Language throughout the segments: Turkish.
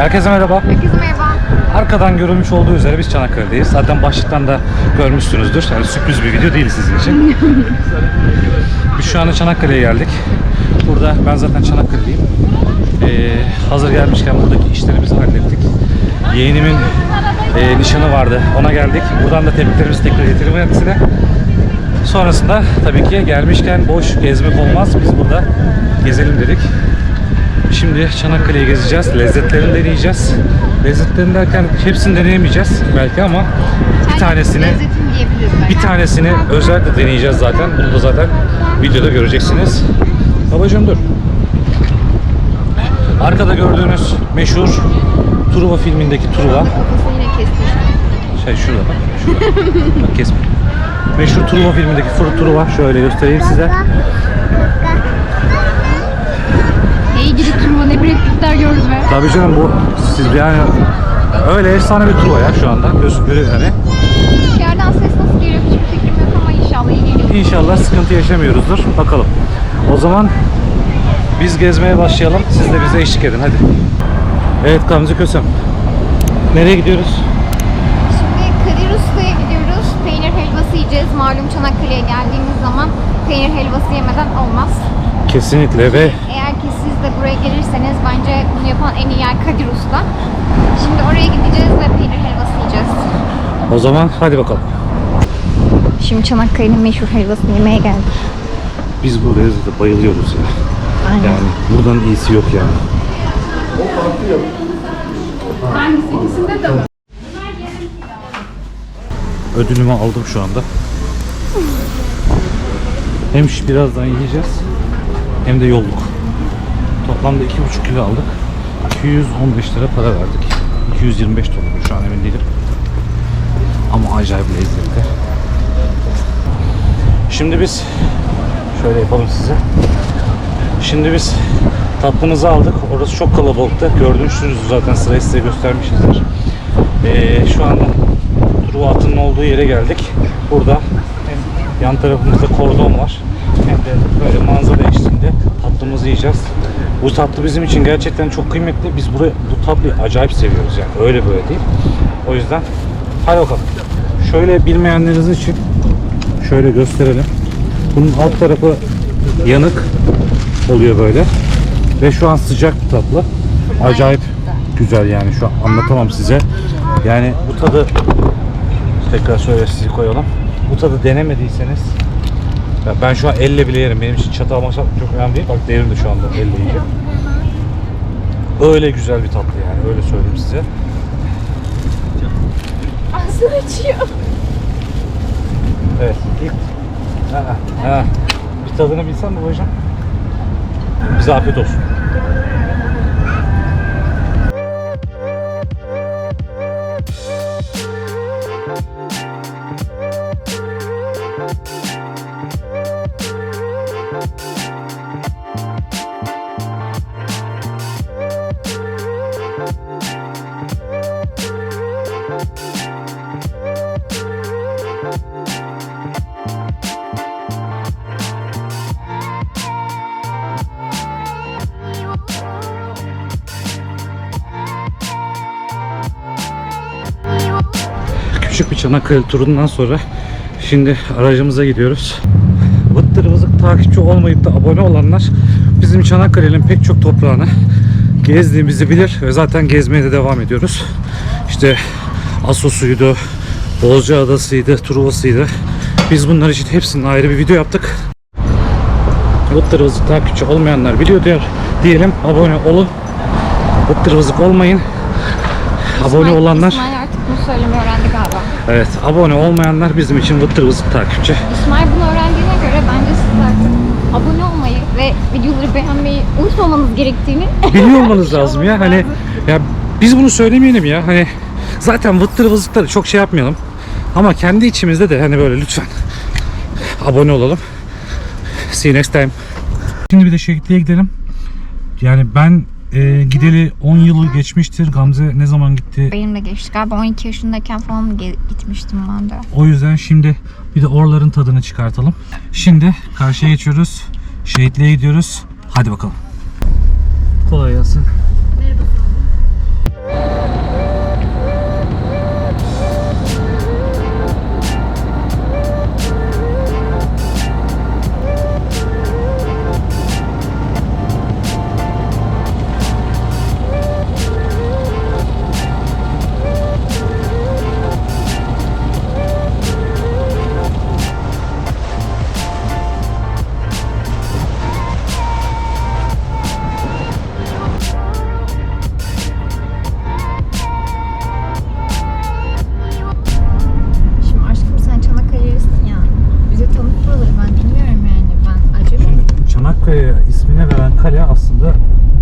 Herkese merhaba. Herkese merhaba. Arkadan görülmüş olduğu üzere biz Çanakkale'deyiz. Zaten başlıktan da görmüşsünüzdür. Yani sürpriz bir video değil sizin için. biz şu anda Çanakkale'ye geldik. Burada ben zaten Çanakkale'liyim. Ee, hazır gelmişken buradaki işlerimizi hallettik. Yeğenimin e, nişanı vardı. Ona geldik. Buradan da tebriklerimizi tekrar getirelim kendisine. Sonrasında tabii ki gelmişken boş gezmek olmaz. Biz burada gezelim dedik. Şimdi Çanakkale'yi gezeceğiz. Lezzetlerini deneyeceğiz. Lezzetlerini derken hepsini deneyemeyeceğiz belki ama bir tanesini bir tanesini özellikle deneyeceğiz zaten. Bunu da zaten videoda göreceksiniz. Babacığım dur. Arkada gördüğünüz meşhur Truva filmindeki Truva. Şey şurada bak. Şurada. bak kesme. Meşhur Truva filmindeki Fır Truva. Şöyle göstereyim size. Ne ilgili turma ne Brad Pitt'ler gördü be. Tabii canım bu siz yani öyle efsane bir Truva ya şu anda. Gözüküyor yani. Dışarıdan ses nasıl geliyor hiçbir fikrim yok ama inşallah iyi geliyor. İnşallah sıkıntı yaşamıyoruzdur. Bakalım. O zaman biz gezmeye başlayalım. Siz de bize eşlik edin hadi. Evet Gamze Kösem. Nereye gidiyoruz? Şimdi Kadir Usta'ya gidiyoruz. Peynir helvası yiyeceğiz. Malum Çanakkale'ye geldiğimiz zaman peynir helvası yemeden olmaz. Kesinlikle ve Eğer ki siz de buraya gelirseniz bence bunu yapan en iyi yer Kadir Usta. Şimdi oraya gideceğiz ve peynir helvası yiyeceğiz. o zaman hadi bakalım. Şimdi Çanakkale'nin meşhur helvasını yemeye geldik. Biz buraya zaten bayılıyoruz ya. Aynen. Yani buradan iyisi yok yani. Ödülümü aldım şu anda. Hem birazdan yiyeceğiz hem de yolluk. Toplamda 2,5 kilo aldık. 215 lira para verdik. 225 dolar şu an emin değilim. Ama acayip lezzetli. Şimdi biz şöyle yapalım size. Şimdi biz tatlımızı aldık. Orası çok kalabalıktı. Gördüğünüz zaten sırayı size göstermişizdir. Ee, şu anda Truva atının olduğu yere geldik. Burada yan tarafımızda kordon var. Hem de böyle manzara eşliğinde tatlımızı yiyeceğiz. Bu tatlı bizim için gerçekten çok kıymetli. Biz burayı, bu tatlıyı acayip seviyoruz yani. Öyle böyle değil. O yüzden hadi bakalım. Şöyle bilmeyenleriniz için şöyle gösterelim. Bunun alt tarafı yanık oluyor böyle. Ve şu an sıcak bir tatlı. Acayip güzel yani şu an anlatamam size. Yani bu tadı tekrar şöyle sizi koyalım. Bu tadı denemediyseniz ya ben şu an elle bile yerim. Benim için çatal maşal çok önemli değil. Bak derim de şu anda elle yiyeceğim. Öyle güzel bir tatlı yani öyle söyleyeyim size. Ağzını açıyor. Evet. ilk ha, ha. bir tadını bilsem babacığım. Bize afiyet olsun. Küçük bir Çanakkale turundan sonra şimdi aracımıza gidiyoruz. Vıttır vızık takipçi olmayıp da abone olanlar bizim Çanakkale'nin pek çok toprağını gezdiğimizi bilir ve zaten gezmeye de devam ediyoruz. İşte Asos'uydu, Bozca Adası'ydı, Truva'sıydı. Biz bunlar için hepsinin ayrı bir video yaptık. Vıttır vızık takipçi olmayanlar biliyor diyor diyelim. Abone olun. Vıttır vızık olmayın. Abone olanlar Bunu söylemeyi öğrendi galiba. Evet, abone olmayanlar bizim için vıttır vızık takipçi. İsmail bunu öğrendiğine göre bence siz artık abone olmayı ve videoları beğenmeyi unutmamanız gerektiğini Biliyor olmanız lazım ya. Hani ya biz bunu söylemeyelim ya. Hani zaten vıttır vızıkları çok şey yapmayalım. Ama kendi içimizde de hani böyle lütfen abone olalım. See you next time. Şimdi bir de şehitliğe gidelim. Yani ben e, gideli 10 yılı geçmiştir. Gamze ne zaman gitti? Benim de geçti galiba 12 yaşındayken falan gitmiştim ben de. O yüzden şimdi bir de oraların tadını çıkartalım. Şimdi karşıya geçiyoruz. Şehitliğe gidiyoruz. Hadi bakalım. Kolay gelsin.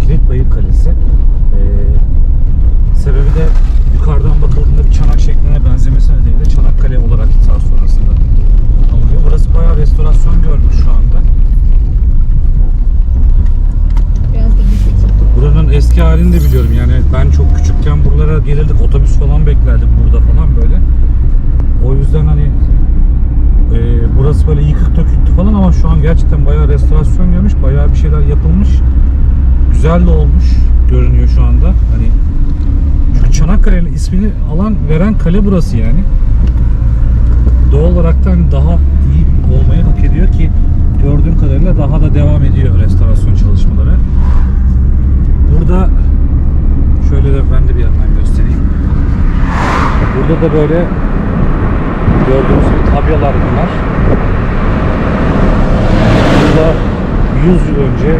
Kilitbayır Kalesi. Ee, sebebi de yukarıdan bakıldığında bir çanak şekline benzemesi nedeniyle Çanakkale olarak daha sonrasında anılıyor. Burası bayağı restorasyon görmüş şu anda. Buranın eski halini de biliyorum yani ben çok küçükken buralara gelirdik otobüs falan beklerdik burada falan böyle. O yüzden hani e, burası böyle yıkık döküktü falan ama şu an gerçekten bayağı restorasyon görmüş, bayağı bir şeyler yapılmış. Güzel de olmuş görünüyor şu anda. Hani çünkü Çanakkale'nin ismini alan veren kale burası yani. Doğal olarak da daha iyi olmayı hak ediyor ki gördüğüm kadarıyla daha da devam ediyor restorasyon çalışmaları. Burada şöyle de ben de bir yandan göstereyim. Burada da böyle gördüğünüz gibi tabyalar bunlar. Burada 100 yıl önce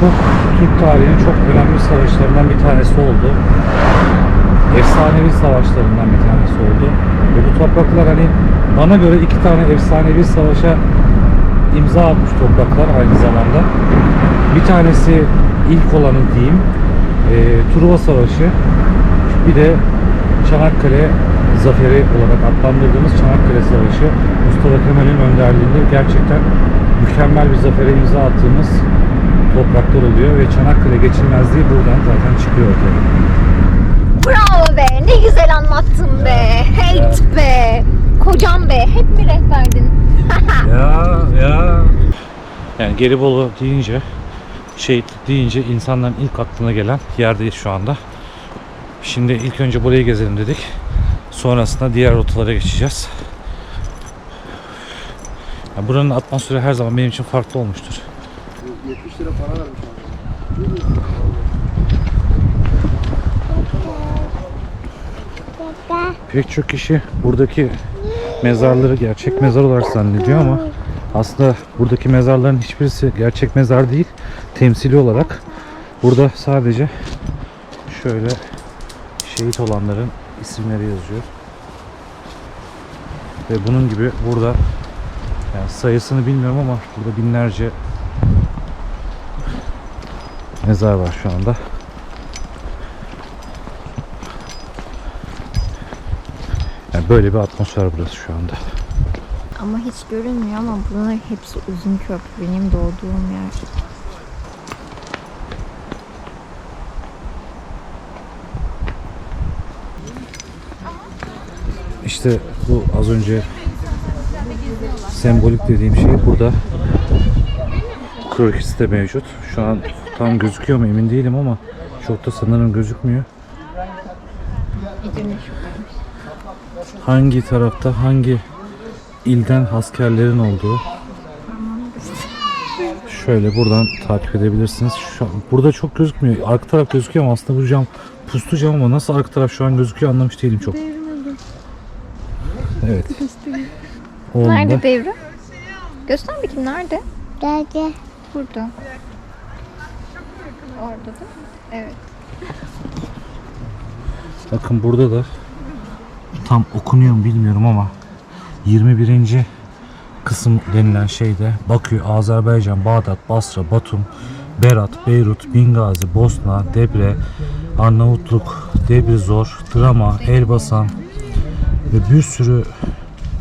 çok Türk tarihinin çok önemli savaşlarından bir tanesi oldu. Efsanevi savaşlarından bir tanesi oldu. Ve bu topraklar hani bana göre iki tane efsanevi savaşa imza atmış topraklar aynı zamanda. Bir tanesi ilk olanı diyeyim. E, Truva Savaşı. Bir de Çanakkale Zaferi olarak adlandırdığımız Çanakkale Savaşı. Mustafa Kemal'in önderliğinde gerçekten mükemmel bir zafere imza attığımız topraklar oluyor ve Çanakkale geçilmezliği buradan zaten çıkıyor ortaya. Bravo be. Ne güzel anlattın be. Hate be. Kocam be. Hep mi rehberdin? Ya ya. Yani Gelibolu deyince, şehitlik deyince insanların ilk aklına gelen yerdeyiz şu anda. Şimdi ilk önce burayı gezelim dedik. Sonrasında diğer rotalara geçeceğiz. Ya buranın atmosferi her zaman benim için farklı olmuştur. 70 lira para vermiş abi. Pek çok kişi buradaki mezarları gerçek mezar olarak zannediyor ama aslında buradaki mezarların hiçbirisi gerçek mezar değil. Temsili olarak burada sadece şöyle şehit olanların isimleri yazıyor. Ve bunun gibi burada yani sayısını bilmiyorum ama burada binlerce mezar var şu anda. Böyle bir atmosfer burası şu anda. Ama hiç görünmüyor ama bunlar hepsi uzun köprü. Benim doğduğum yer. İşte bu az önce sembolik dediğim şey burada krokisi de mevcut. Şu an tam gözüküyor mu emin değilim ama çok da sanırım gözükmüyor. Hangi tarafta hangi ilden askerlerin olduğu şöyle buradan takip edebilirsiniz. Şu an, burada çok gözükmüyor. Arka taraf gözüküyor ama aslında bu cam puslu cam ama nasıl arka taraf şu an gözüküyor anlamış değilim çok. Evet. Oğlum da- Nerede devre? Göster bakayım nerede? Nerede? Burada. Orada da. Evet. Bakın burada da tam okunuyor mu bilmiyorum ama 21. kısım denilen şeyde Bakü, Azerbaycan, Bağdat, Basra, Batum, Berat, Beyrut, Bingazi, Bosna, Debre, Arnavutluk, Debrizor, Drama, Elbasan ve bir sürü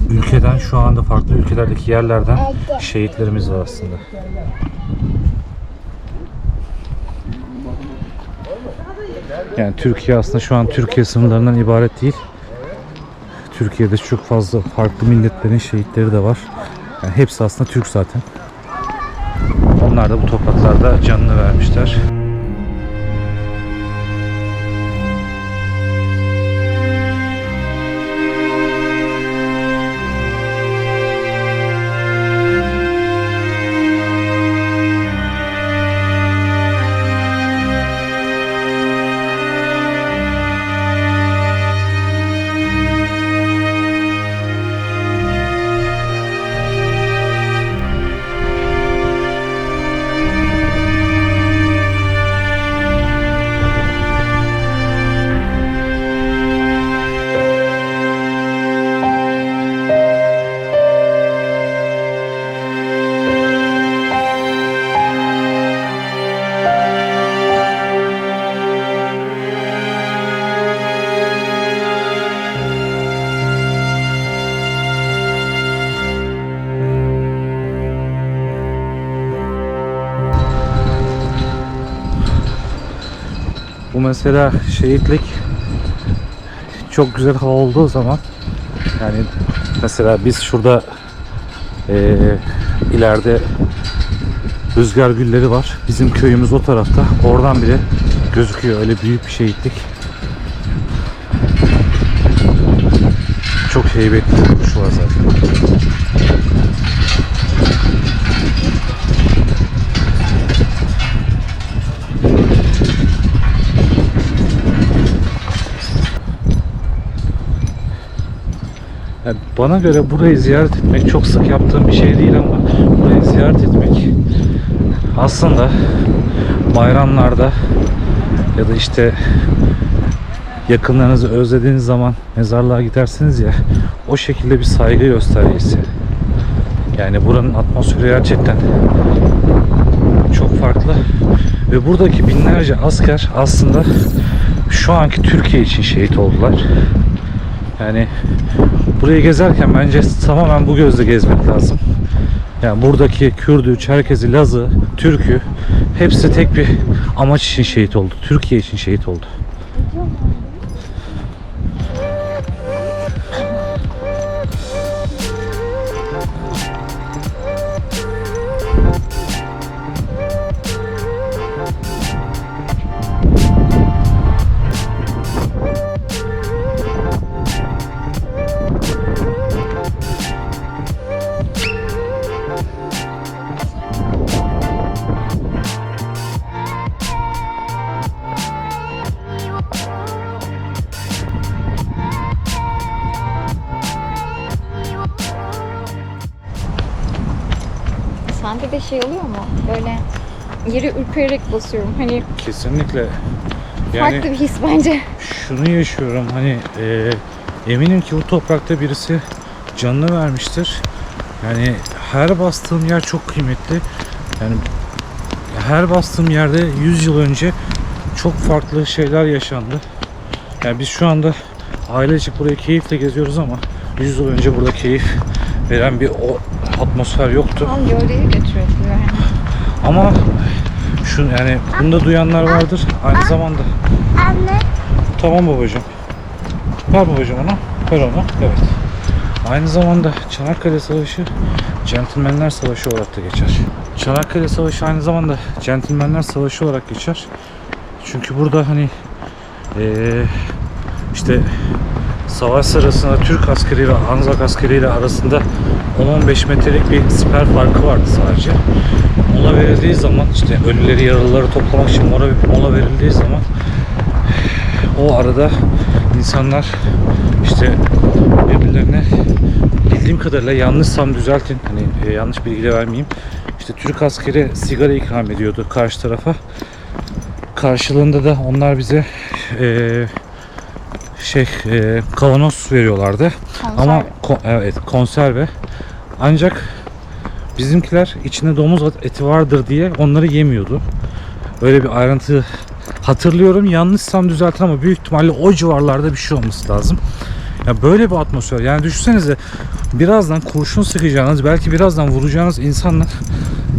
ülkeden şu anda farklı ülkelerdeki yerlerden şehitlerimiz var aslında. Yani Türkiye aslında şu an Türkiye sınırlarından ibaret değil. Türkiye'de çok fazla farklı milletlerin şehitleri de var. Yani hepsi aslında Türk zaten. Onlar da bu topraklarda canını vermişler. Mesela şehitlik çok güzel hava olduğu zaman yani mesela biz şurada eee, ileride rüzgar gülleri var. Bizim köyümüz o tarafta. Oradan bile gözüküyor. Öyle büyük bir şehitlik. Çok heybetli bir duruş var zaten. Yani bana göre burayı ziyaret etmek çok sık yaptığım bir şey değil ama burayı ziyaret etmek aslında bayramlarda ya da işte yakınlarınızı özlediğiniz zaman mezarlığa gidersiniz ya o şekilde bir saygı göstergesi. Yani buranın atmosferi gerçekten çok farklı ve buradaki binlerce asker aslında şu anki Türkiye için şehit oldular. Yani burayı gezerken bence tamamen bu gözle gezmek lazım. Yani buradaki Kürdü, Çerkezi, Lazı, Türkü hepsi tek bir amaç için şehit oldu. Türkiye için şehit oldu. Sende de şey oluyor mu? Böyle yeri ürpererek basıyorum. Hani Kesinlikle. farklı bir his bence. şunu yaşıyorum hani e, eminim ki bu toprakta birisi canını vermiştir. Yani her bastığım yer çok kıymetli. Yani her bastığım yerde 100 yıl önce çok farklı şeyler yaşandı. Yani biz şu anda ailecek burayı keyifle geziyoruz ama 100 yıl önce burada keyif veren bir o atmosfer yoktu. Tam gölgeye götürüyor yani. Ama şu yani bunu da duyanlar vardır. Aynı zamanda Anne. Tamam babacığım. Ver babacığım onu. Ver onu. Evet. Aynı zamanda Çanakkale Savaşı Centilmenler Savaşı olarak da geçer. Çanakkale Savaşı aynı zamanda Centilmenler Savaşı olarak geçer. Çünkü burada hani eee, işte savaş sırasında Türk askeri ve Anzak askeriyle arasında 10-15 metrelik bir siper farkı vardı sadece. Mola verildiği zaman işte ölüleri yaralıları toplamak için mola, mola verildiği zaman o arada insanlar işte birbirlerine bildiğim kadarıyla yanlışsam düzeltin hani e, yanlış bilgi vermeyeyim işte Türk askeri sigara ikram ediyordu karşı tarafa karşılığında da onlar bize e, şey e, kavanoz veriyorlardı ama ko- evet konserve ancak bizimkiler içinde domuz eti vardır diye onları yemiyordu öyle bir ayrıntı hatırlıyorum. Yanlışsam düzeltin ama büyük ihtimalle o civarlarda bir şey olması lazım. Ya böyle bir atmosfer. Yani düşünsenize birazdan kurşun sıkacağınız, belki birazdan vuracağınız insanlar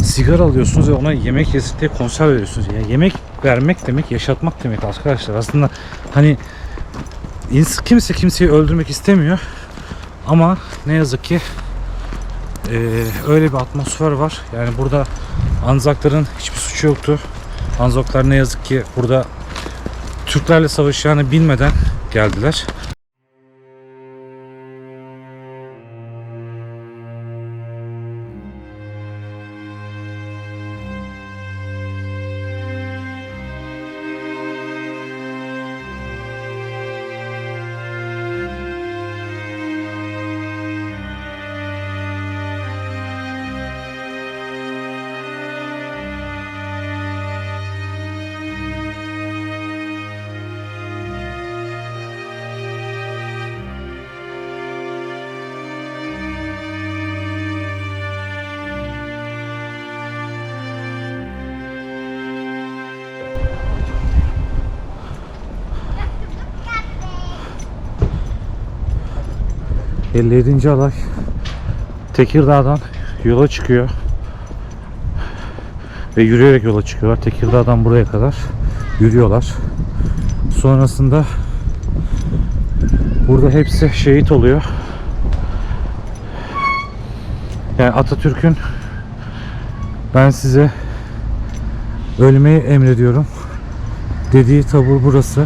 sigara alıyorsunuz ve ona yemek yesin diye konser veriyorsunuz. Yani yemek vermek demek, yaşatmak demek arkadaşlar. Aslında hani kimse kimseyi öldürmek istemiyor. Ama ne yazık ki eee, öyle bir atmosfer var. Yani burada Anzakların hiçbir suçu yoktu. Anzoklar ne yazık ki burada Türklerle savaşacağını bilmeden geldiler. ...57. alay... ...Tekirdağ'dan yola çıkıyor. Ve yürüyerek yola çıkıyorlar. Tekirdağ'dan buraya kadar yürüyorlar. Sonrasında burada hepsi şehit oluyor. Yani Atatürk'ün ben size ölmeyi emrediyorum dediği tabur burası.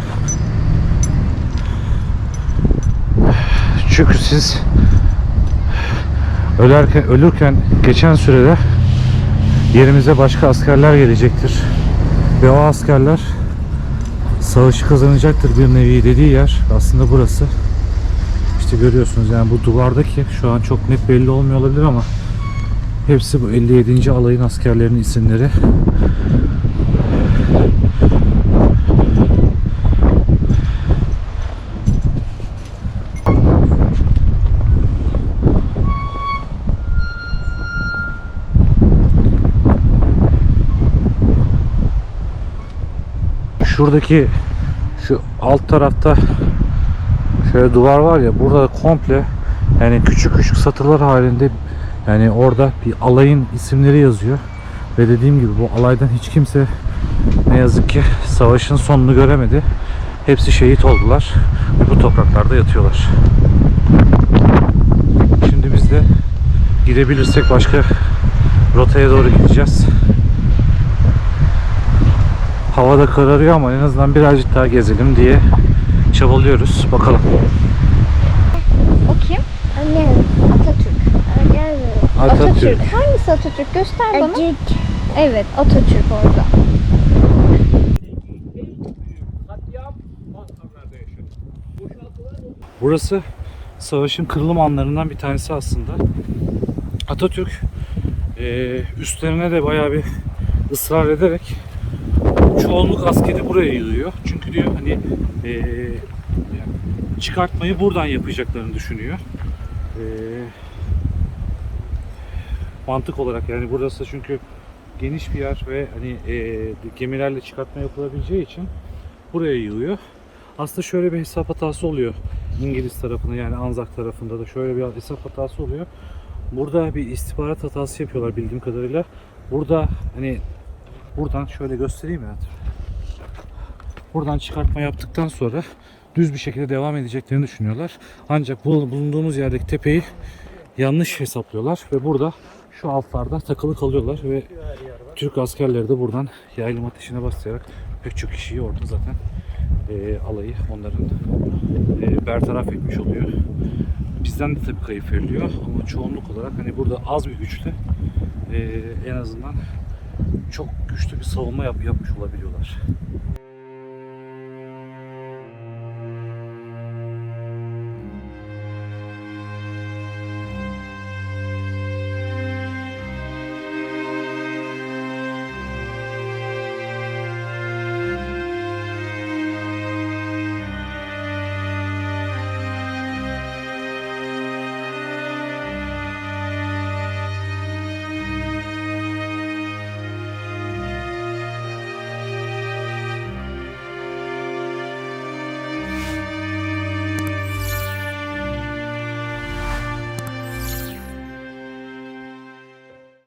Çünkü siz ölerken ölürken geçen sürede yerimize başka askerler gelecektir. Ve o askerler savaşı kazanacaktır bir nevi dediği yer aslında burası. İşte görüyorsunuz yani bu duvardaki şu an çok net belli olmuyor olabilir ama hepsi bu 57. alayın askerlerinin isimleri. Şuradaki şu alt tarafta şöyle duvar var ya burada komple yani küçük küçük satırlar halinde yani orada bir alayın isimleri yazıyor. Ve dediğim gibi bu alaydan hiç kimse ne yazık ki savaşın sonunu göremedi. Hepsi şehit oldular ve bu topraklarda yatıyorlar. Şimdi biz de gidebilirsek başka rotaya doğru gideceğiz. Hava da kararıyor ama en azından birazcık daha gezelim diye çabalıyoruz. Bakalım. O kim? Anne. Atatürk. Anne. Atatürk. Hangisi Atatürk? Göster bana. Acık. Evet Atatürk orada. Burası savaşın kırılım anlarından bir tanesi aslında. Atatürk eee, üstlerine de bayağı bir ısrar ederek çoğunluk askeri buraya yığıyor. Çünkü diyor hani eee, yani çıkartmayı buradan yapacaklarını düşünüyor. Eee, mantık olarak yani burası çünkü geniş bir yer ve hani eee, gemilerle çıkartma yapılabileceği için buraya yığıyor. Aslında şöyle bir hesap hatası oluyor İngiliz tarafında yani Anzak tarafında da şöyle bir hesap hatası oluyor. Burada bir istihbarat hatası yapıyorlar bildiğim kadarıyla. Burada hani buradan şöyle göstereyim ya. Buradan çıkartma yaptıktan sonra düz bir şekilde devam edeceklerini düşünüyorlar. Ancak bu bulunduğumuz yerdeki tepeyi yanlış hesaplıyorlar ve burada şu altlarda takılı kalıyorlar ve Türk askerleri de buradan yaylım ateşine basarak pek çok kişiyi orada zaten e, alayı onların e, bertaraf etmiş oluyor. Bizden de tabii kayıp veriliyor ama çoğunluk olarak hani burada az bir güçle e, en azından çok güçlü bir savunma yap, yapmış olabiliyorlar.